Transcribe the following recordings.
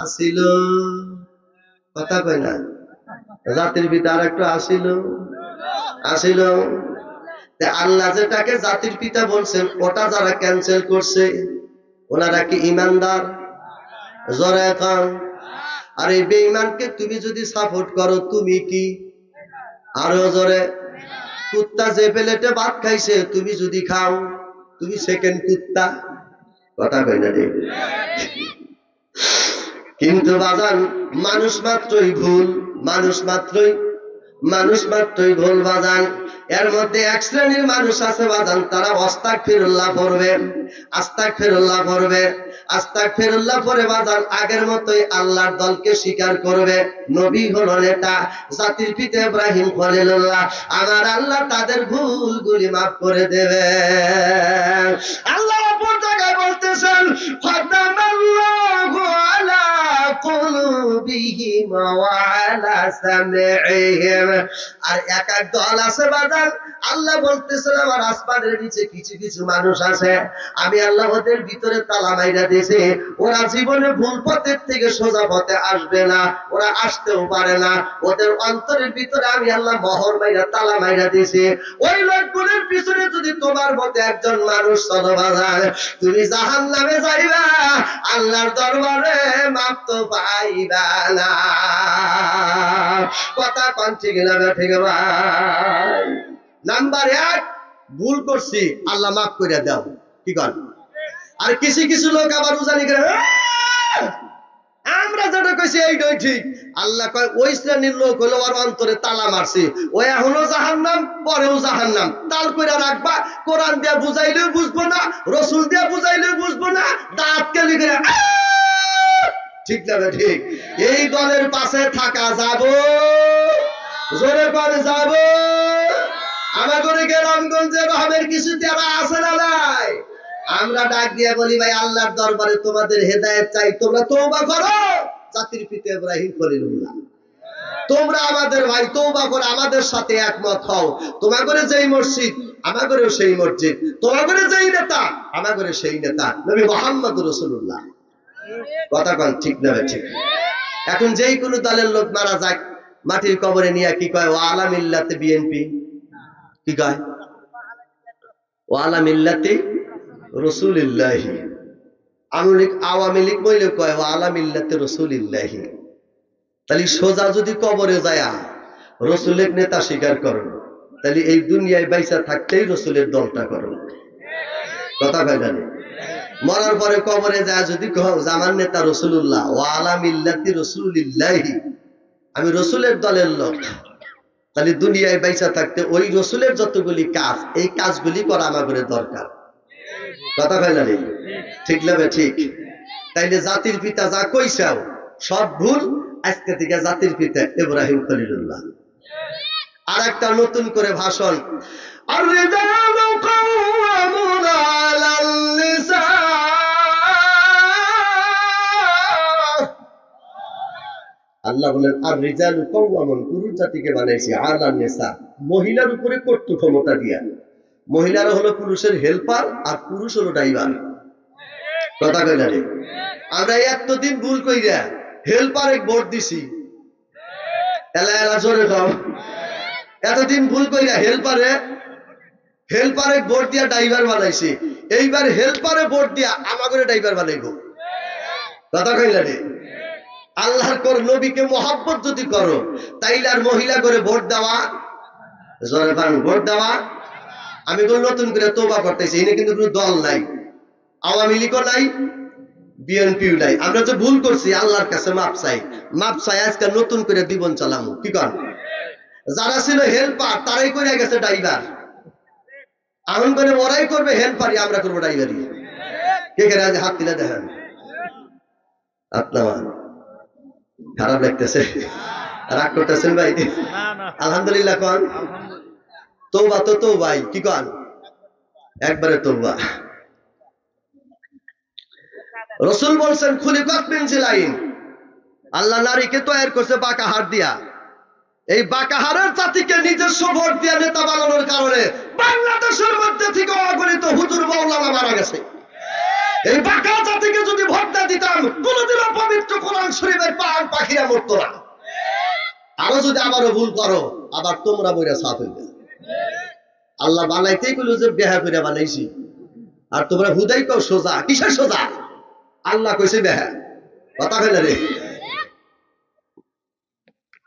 আসিল। কথা কয় না? জাতির পিতা আর একটু আসিল। আসিল। আল্লাহ যেটাকে জাতির পিতা বলছেন, ওটা যারা ক্যান্সেল করছে, ওনারা কি ইমানদার? জরা খান আর এই বেঈমানকে তুমি যদি সাপোর্ট করো, তুমি কি? আরও জোরে। কুত্তা যে প্লেটে ভাত খাইছে, তুমি যদি খাও, তুমি সেকেন্ড কুত্তা। কথা কই না কিন্তু বাজান, মানুষ মাত্রই ভুল, মানুষ মাত্রই মানুষ মাত্রই ভুল বাজান। এর মধ্যে এক শ্রেণির মানুষ আছে বাজান, তারা অস্তাক ফিরুল্লাহ পড়বে আস্তাক ফিরুল্লাহ পড়বে আস্তাক ফিরুল্লাহ পরে বাজান, আগের মতোই আল্লাহর দলকে স্বীকার করবে। নবী হলো নেতা, জাতির পিতা ইব্রাহিম খলিলুল্লাহ। আমার আল্লাহ তাদের ভুলগুলি মাফ করে দেবে। আল্লাহ অপর জায়গায় বলতেছেন খতামাল্লাহু আলা ওয়া আলা সামঈহিম আর এক এক আল্লাহ বলতেছেন, আমার আসমানের নিচে কিছু কিছু মানুষ আছে। আমি আল্লাহ ওদের ভিতরে তালা মাইরা দিয়েছি। ওরা জীবনে ভুল পথের থেকে সোজা পথে আসবে না। ওরা আসতেও পারে না। ওদের অন্তরের ভিতরে আমি আল্লাহ মহর মাইরা, তালা মাইরা দিয়েছি। ওই লোকগুলোর পিছনে যদি তোমার মতে একজন মানুষ চলো বাজার, তুমি জাহান নামে যাইবা। আল্লাহর দরবারে মাপ কথা কন ঠিক নাম্বার এক, ভুল করছি, আল্লাহ মাফ করে দাও। কি কন? আর কিছু কিছু লোক আবার উজানি করে আমরা যেটা কইছি এইটাই ঠিক। আল্লাহ কয়, ওই শ্রেণির লোক হলো ওর অন্তরে তালা মারছি। ও এখনও জাহান্নাম, পরেও জাহান্নাম। তাল করে রাখবা, কোরআন দিয়া বুঝাইলেও বুঝব না, রসুল দিয়া বুঝাইলেও বুঝব না দাঁত কেলি করে! ঠিক না ঠিক? এই দলের পাশে থাকা যাব। জোরে পারে যাব। আমাদের গ্রামগঞ্জে রহমের কিছু তেরা আছে না নাই? আমরা ডাক দিয়ে বলি, ভাই, আল্লাহর দরবারে তোমাদের হেদায়েত চাই। তোমরা তওবা করো। জাতির পিতা ইব্রাহিম খলিলুল্লাহ। তোমরা আমাদের ভাই, তওবা করে, আমাদের সাথে একমত হও। তোমাদের যেই মসজিদ আমাদেরও সেই মসজিদ। তোমাদের যেই নেতা আমাদের সেই নেতা। নবী মোহাম্মদ রসুল্লাহ কথা কন, ঠিক না ঠিক এখন যেই কোনো দলের লোক মারা যাক, মাটির কবরে নিয়ে কি কয়? ও আলা মিল্লাতে বিএনপি। কি কয়? ও আলা মিল্লাতে রসুলিল্লাহি। আওয়ামী লীগ আওয়ামী লীগ বইলে কয় ও আলা মিল্লাতে রসুলিল্লাহি। তাহলে সোজা যদি কবরে যায় রসুলের নেতা স্বীকার করো তাহলে এই দুনিয়ায় বাইসা থাকতেই রসুলের দলটা করো কথা কয় জানি? মরার পরে কবরে যায় যদি আমার নেতা রসুল্লাহ ও আলা মিল্লাতি রসুলিল্লাহি। আমি রসুলের দলের লোক। তাহলে দুনিয়ায় বাইসা থাকতে ওই রসুলের যতগুলি কাজ, এই কাজগুলি করা আমাদের দরকার। কথা কয় না ঠিক লাগবে ঠিক? তাইলে জাতির পিতা যা কইসাও সব ভুল আজকে থেকে জাতির পিতা ইব্রাহিম খলিলুল্লাহ। আর একটা নতুন করে ভাষণ। আর আল্লাহ বলেন আর রিজাল কৌয়ামন পুরুষ জাতিকে বানাইছি আলা নেশা মহিলার উপরে কর্তৃ ক্ষমতা দিয়া। মহিলারা হলো পুরুষের হেল্পার আর পুরুষ হলো ড্রাইভার কথা কইলা রে? আমরা এতদিন ভুল কইরা হেল্পারে ভোট দিছি। এলা এলা, জোরে কম এতদিন ভুল কইরা হেল্পারে হেল্পারে ভোট দিয়া ড্রাইভার বানাইছি। এইবার হেল্পারে ভোট দিয়া আমাগরে ড্রাইভার বানাইবো। কথা কইলা রে? আল্লাহর কর নবীকে মহাব্বত যদি করো, তাইলে আর মহিলা করে ভোট দেওয়া ভোট দেওয়া? আমি কোনো নতুন করে তোবা করতেছি, এনে কিন্তু কোনো দল নাই, আওয়ামী লীগও নাই, বিএনপিও নাই। আমরা যে ভুল করছি, আল্লাহর কাছে মাপ চাই। মাপ চাই, আজকে নতুন করে জীবন চালামু, কি কর যারা ছিল হেল্পার, তারাই করে গেছে ড্রাইভার। এমন করে ওরাই করবে, হেল্পারই আমরা করব ড্রাইভারই। কে কে হাত দিলে দেখেন। আপনার। খারাপ লাগতেছে। রাগ করতেছেন ভাই? আলহামদুলিল্লাহ কন। তৌবা তো তো ভাই কি কন? একবারে তৌবা রসুল বলছেন খুলিকাত মিন জিলাইন। আল্লাহ নারীকে তৈরি করছে বাঁকা হাড় দিয়া। এই বাঁকা হাড়ের জাতিকে নিজস্ব ভোট দিয়া নেতা বানানোর কারণে বাংলাদেশের মধ্যে থেকে অগণিত হুজুর মৌলানা মারা গেছে। এই বাঁকা জাতিকে যদি ভোট না দিতাম কোনোদিনও পবিত্র কোরআন শরীফের পান পাখিরা মরতো না। আরও যদি আবারও ভুল করো, আবার তোমরা বইরা সাফ হইবে। আল্লাহ বানাইতেই কইলো যে বেহা করে বানাইছি। আর তোমরা হুদাই কও সোজা, কিসের সোজা? আল্লাহ কইছে বেহা। কথা কইলে রে?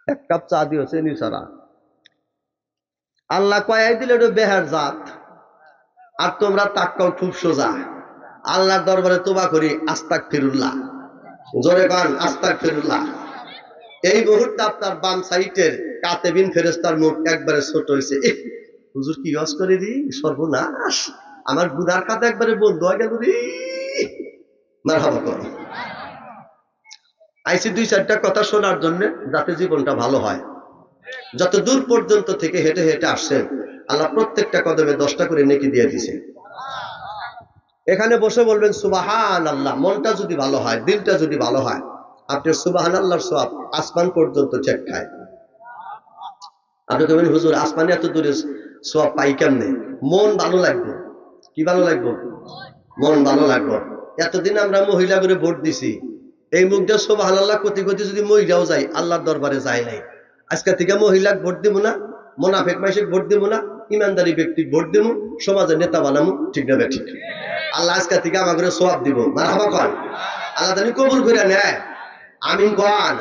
এক কাপ চা দিও চেনি ছাড়া আল্লাহ কয়াই দিলে এটা বেহার জাত। আর তোমরা তাক্কাও খুব সোজা। আল্লাহর দরবারে তোবা করি আস্তাক ফিরুল্লাহ জোরে কান আস্তাক ফিরুল্লাহ এই মুহূর্তে আপনার বাম সাইটের কাতেবিন ফেরেস্তার মুখ একবারে ছোট হয়েছে। হুজুর কি হস করে দি সর্বনাশ। আমার গুদার কাতে একবারে বন্ধ হয়ে গেল রে। মারহাবা কর। আইসি দুই চারটা কথা শোনার জন্য যাতে জীবনটা ভালো হয়। যত দূর পর্যন্ত থেকে হেঁটে হেঁটে আসছেন, আল্লাহ প্রত্যেকটা কদমে দশটা করে নেকি দিয়ে দিছে এখানে বসে বলবেন সুবাহান আল্লাহ মনটা যদি ভালো হয়, দিলটা যদি ভালো হয় আপনার সুবাহান আল্লাহর সব আসমান পর্যন্ত চেক খায়। আপনি কবেন হুজুর, আসমানে এত দূরে সব পাই কেমনে? মন ভালো লাগবে। কি ভালো লাগবে? মন ভালো লাগবে। এতদিন আমরা মহিলা করে ভোট দিছি। এই মুখটা সোবাহান আল্লাহ কতি কতি যদি মহিলাও যাই আল্লাহর দরবারে যায় নাই। আজকে থেকে মহিলা ভোট দিব না, মোনাফেক মাইসিক ভোট দিব না, ইমানদারি ব্যক্তি ভোট দিব সমাজের নেতা বানামু, ঠিক না ঠিক? আল্লাহ আজকে থেকে আমাকে সোয়াব দিব। মারহাবা কন আল্লাহ জানি কবুল করে নেয়। আমিন কন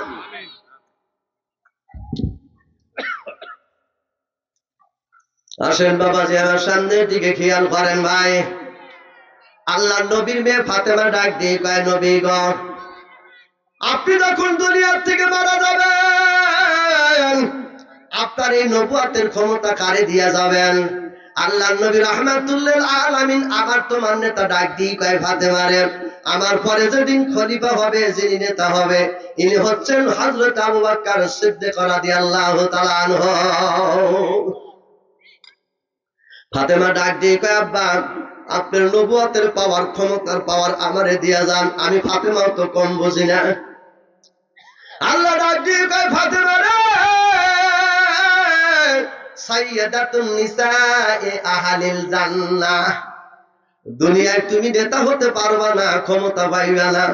আসেন বাবা যে আমার সামনের দিকে খেয়াল করেন ভাই। আল্লাহ নবীর মেয়ে ফাতেমা ডাক দিয়ে কয়, নবী গ, আপনি যখন দুনিয়ার থেকে মারা যাবেন, আপনার এই নবুয়াতের ক্ষমতা কারে দিয়া যাবেন? আল্লাহ নবী রহমাতুল্লাহ আলামিন আমার তোমার নেতা ডাক দিয়ে কয় ফাতেমারে আমার পরে যেদিন খলিফা হবে, যিনি নেতা হবে, ইনি হচ্ছেন হযরত আবু বকর সিদ্দিক রাদিয়াল্লাহু তাআলা আনহু। ফাতেমা ডাক দিয়ে কয়, আব্বা, আপনার নবুয়াতের পাওয়ার ক্ষমতার পাওয়ার আমারে দিয়া যান, আমি ফাতেমাও তো কম বুঝি না। আল্লাহ ডাক দিয়ে কয়, ফাতেমা রে দুনিয়ায় তুমি নেতা হতে পারবা না ক্ষমতা পাইবা না।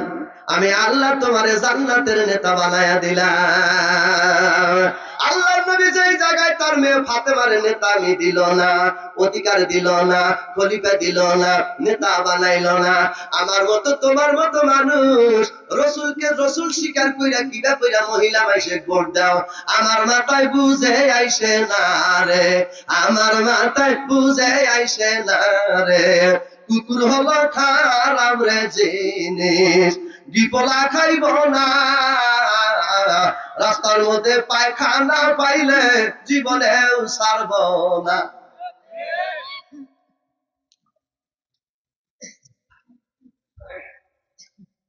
আমি আল্লাহ তোমারে জান্নাতের নেতা বানায়া দিলাম। আল্লাহ নবী যেই জায়গায় তার মেয়ে ফাতেমারে নেতা আমি দিল না, অধিকার দিল না, খলিফা দিল না, নেতা বানাইল না। আমার মতো তোমার মতো মানুষ, রসুলকে রসুল স্বীকার কইরা কিবা কইরা মহিলা মাইসে ভোট দাও। আমার মাথায় বুঝে আইসে না রে, আমার মাথায় বুঝে আইসে না রে। কুকুর হলো খারাপ রে জিনিস বিপলা খাইব না। রাস্তার মধ্যে পায়খানা পাইলে জীবনেও সারব না।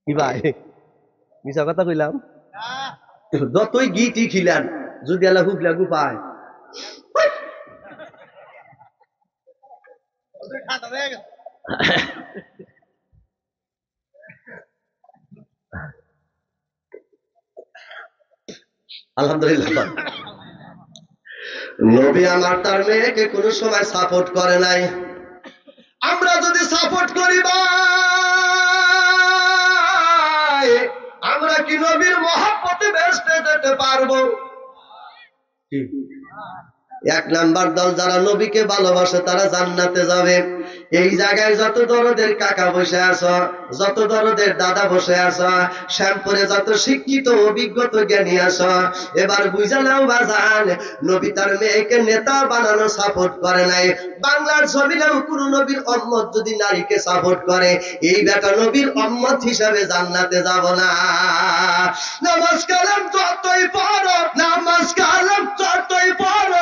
কি ভাই? মিশা কথা কইলাম? যতই গীতই খিলান যদি আল্লাহ হুক লাগু পায় আলহামদুলিল্লাহ। নবী আমার তার মেয়েকে কোনো সময় সাপোর্ট করে নাই। আমরা যদি সাপোর্ট করি আমরা কি নবীর মহাপতে বেসতে যেতে পারব? এক নাম্বার দল যারা নবীকে ভালোবাসে, তারা জান্নাতে যাবে। এই জায়গায় যত দরদের কাকা বসে আছো, যত দরদের দাদা বসে আছো, শ্যামপুরে যত শিক্ষিত অভিজ্ঞত জ্ঞানী আছো, এবার বুঝা নাও বাজান, নবী তার মেয়েকে নেতা বানানো সাপোর্ট করে নাই। বাংলার ছবিরাও কোন নবীর অম্মত যদি নারীকে সাপোর্ট করে, এই বেটা নবীর অম্মত হিসাবে জান্নাতে যাব না। নামাজ কালাম যতই পড়ো, নামাজ কালাম যতই পড়ো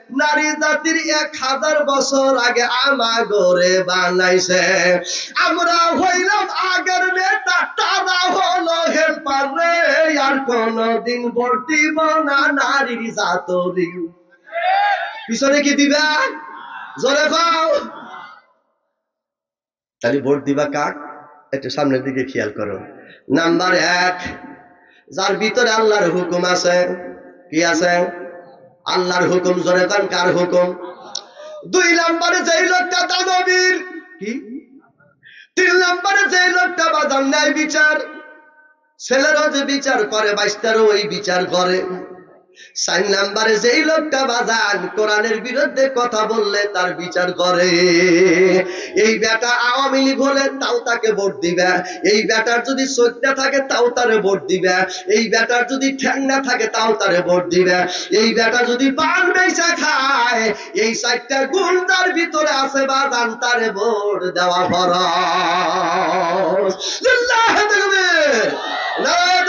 নারী জাতির এক হাজার বছর আগে আমা গড়ে বানাইছে। আমরা হইলাম আগের নেতা, তারা হলো হেল্পার রে। আর কোনদিন দিব না নারীর জাতরি। পিছনে কি দিবা? জোরে খাও তাহলে ভোট দিবা কাক? একটু সামনের দিকে খেয়াল করো। নাম্বার এক, যার ভিতরে আল্লাহর হুকুম আছে, কি আছে? আল্লাহর হুকুম, জোরে কান, কার হুকুম? দুই নম্বরে যেই লোকটা দানবীর। কি? তিন নম্বরে যেই লোকটা বাজার ন্যায় বিচার। ছেলেরও যে বিচার করে, বাইশটারও ওই বিচার করে। চার নাম্বারে যেই লোকটা বাজান কোরআনের বিরুদ্ধে কথা বললে তার বিচার করে। এই বেটা আওয়ামী লীগ হলে তাও তাকে ভোট দিবে। এই বেটার যদি সত্যা থাকে তাও তারে ভোট দিবে। এই বেটার যদি ঠ্যাংনা থাকে তাও তারে ভোট দিবে। এই বেটা যদি পান বেচা খায়, এই চারটা গুণ তার ভিতরে আছে বাজান, তারে ভোট দেওয়া ফরজ। নারায়ে